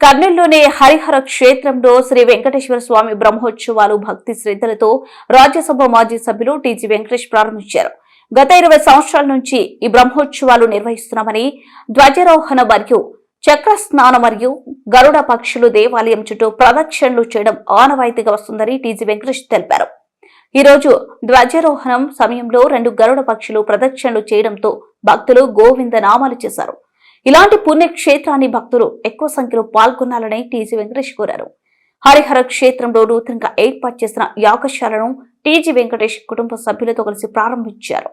కర్నూలులోని హరిహర క్షేత్రంలో శ్రీ వెంకటేశ్వర స్వామి బ్రహ్మోత్సవాలు భక్తి శ్రద్ధలతో రాజ్యసభ మాజీ సభ్యులు టీజీ వెంకటేష్ ప్రారంభించారు. గత ఇరవై సంవత్సరాల నుంచి ఈ బ్రహ్మోత్సవాలు నిర్వహిస్తున్నామని ధ్వజారోహణ మరియు చక్ర స్నానం మరియు గరుడ పక్షులు దేవాలయం చుట్టూ ప్రదక్షిణలు చేయడం ఆనవాయితీగా వస్తుందని టీజీ వెంకటేష్ తెలిపారు. ఈ రోజు ధ్వజారోహణం సమయంలో రెండు గరుడ పక్షులు ప్రదక్షిణలు చేయడంతో భక్తులు గోవింద నామాలు చేశారు. ఇలాంటి పుణ్యక్షేత్రాన్ని భక్తులు ఎక్కువ సంఖ్యలో పాల్గొనాలని టీజీ వెంకటేష్ కోరారు. హరిహర క్షేత్రంలో నూతనంగా ఏర్పాటు చేసిన యాగశాలను టీజీ వెంకటేష్ కుటుంబ సభ్యులతో కలిసి ప్రారంభించారు.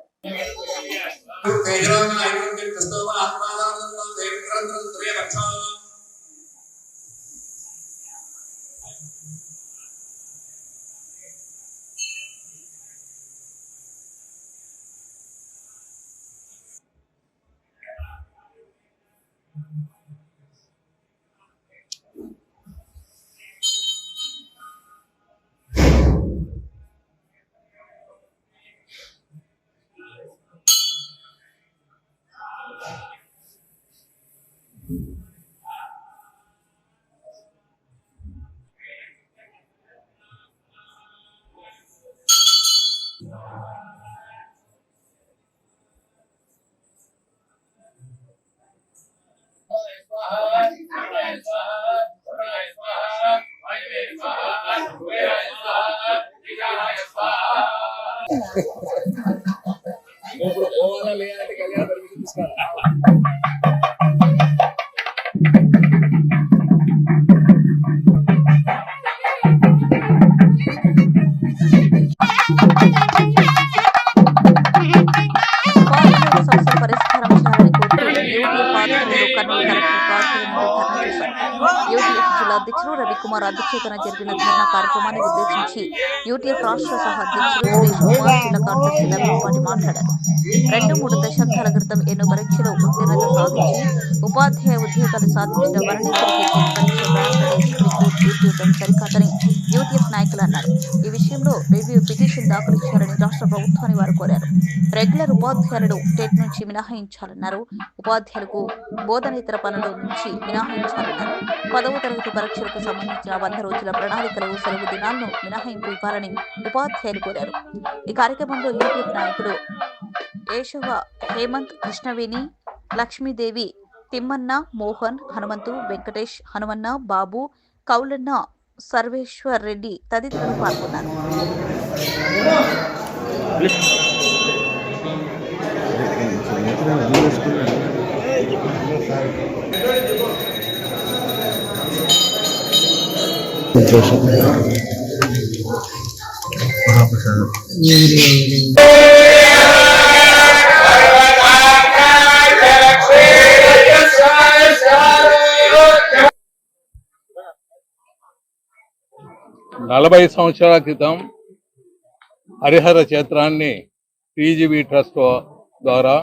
quite bad. అధ్యక్షుడు రవికుమార్ అధ్యక్షతన జరిగిన ధర్నా కార్యక్రమాన్ని ఉద్దేశించి యూటీఎఫ్ రాష్ట్ర సహ అధ్యక్షుడు సురేష్ కుమార్ జిల్లా కార్యదర్శి మాట్లాడారు. రెండు మూడు దశాబ్దాల క్రితం ఎన్నో పరీక్షలు ఉత్తీర్ణత సాధించి ఉపాధ్యాయ ఉద్యోగాలు సాధించిన వర్ణితులకి సరికాదని యూటీఎఫ్ నాయకులు అన్నారు. ఈ విషయంలో రివ్యూ పిటిషన్ దాఖలు చేయాలని రాష్ట్ర ప్రభుత్వాన్ని వారు కోరారు. రెగ్యులర్ ఉపాధ్యాయులను టెట్ నుంచి మినహాయించాలన్నారు. ఉపాధ్యాయులకు బోధనేతర పనుల నుంచి మినహాయించాలన్నారు. పదవ తరగతి పరీక్షలకు సంబంధించిన వంద రోజుల ప్రణాళికలు సెలవు దినాలను మినహాయింపు ఇవ్వాలని ఉపాధ్యాయులు కోరారు. ఈ కార్యక్రమంలో యూపీఎఫ్ నాయకులు ఏషవ హేమంత్ కృష్ణవేణి లక్ష్మీదేవి తిమ్మన్న మోహన్ హనుమంతు వెంకటేష్ హనుమన్న బాబు కౌలన్న సర్వేశ్వర్ రెడ్డి తదితరులు పాల్గొన్నారు. నలభై సంవత్సరాల క్రితం హరిహర క్షేత్రాన్ని టీజీబీ ట్రస్ట్ ద్వారా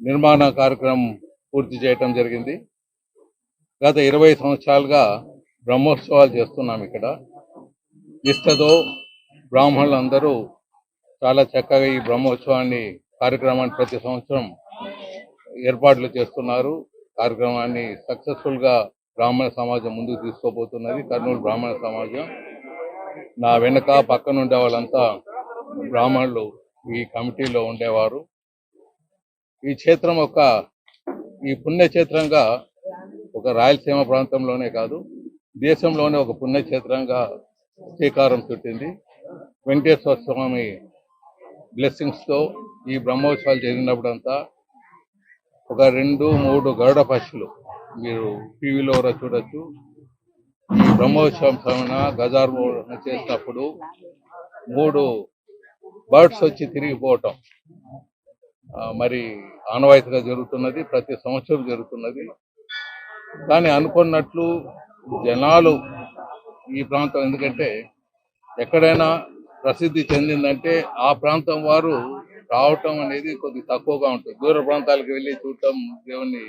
నిర్మాణ కార్యక్రమం పూర్తి చేయటం జరిగింది. గత ఇరవై సంవత్సరాలుగా బ్రహ్మోత్సవాలు చేస్తున్నాం ఇక్కడ. నిష్టతో బ్రాహ్మణులందరూ చాలా చక్కగా ఈ బ్రహ్మోత్సవాన్ని కార్యక్రమాన్ని ప్రతి సంవత్సరం ఏర్పాట్లు చేస్తున్నారు. కార్యక్రమాన్ని సక్సెస్ఫుల్గా బ్రాహ్మణ సమాజం ముందుకు తీసుకోబోతున్నది కర్నూలు బ్రాహ్మణ సమాజం. నా వెనుక పక్కన ఉండే వాళ్ళంతా బ్రాహ్మణులు ఈ కమిటీలో ఉండేవారు. ఈ క్షేత్రం ఒక ఈ పుణ్యక్షేత్రంగా ఒక రాయలసీమ ప్రాంతంలోనే కాదు దేశంలోనే ఒక పుణ్యక్షేత్రంగా శ్రీకారం చుట్టింది. వెంకటేశ్వర స్వామి బ్లెస్సింగ్స్తో ఈ బ్రహ్మోత్సవాలు జరిగినప్పుడంతా ఒక రెండు మూడు గరుడ పక్షులు మీరు టీవీలో కూడా చూడొచ్చు. ఈ బ్రహ్మోత్సవం సమయన గజారోహణ చేసినప్పుడు మూడు బర్డ్స్ వచ్చి తిరిగిపోవటం మరి ఆనవాయితీగా జరుగుతున్నది ప్రతి సంవత్సరం జరుగుతున్నది. కానీ అనుకున్నట్లు జనాలు ఈ ప్రాంతం ఎందుకంటే ఎక్కడైనా ప్రసిద్ధి చెందిందంటే ఆ ప్రాంతం వారు రావటం అనేది కొద్ది తక్కువగా ఉంటుంది. దూర ప్రాంతాలకు వెళ్ళి చూడటం దేవుణ్ణి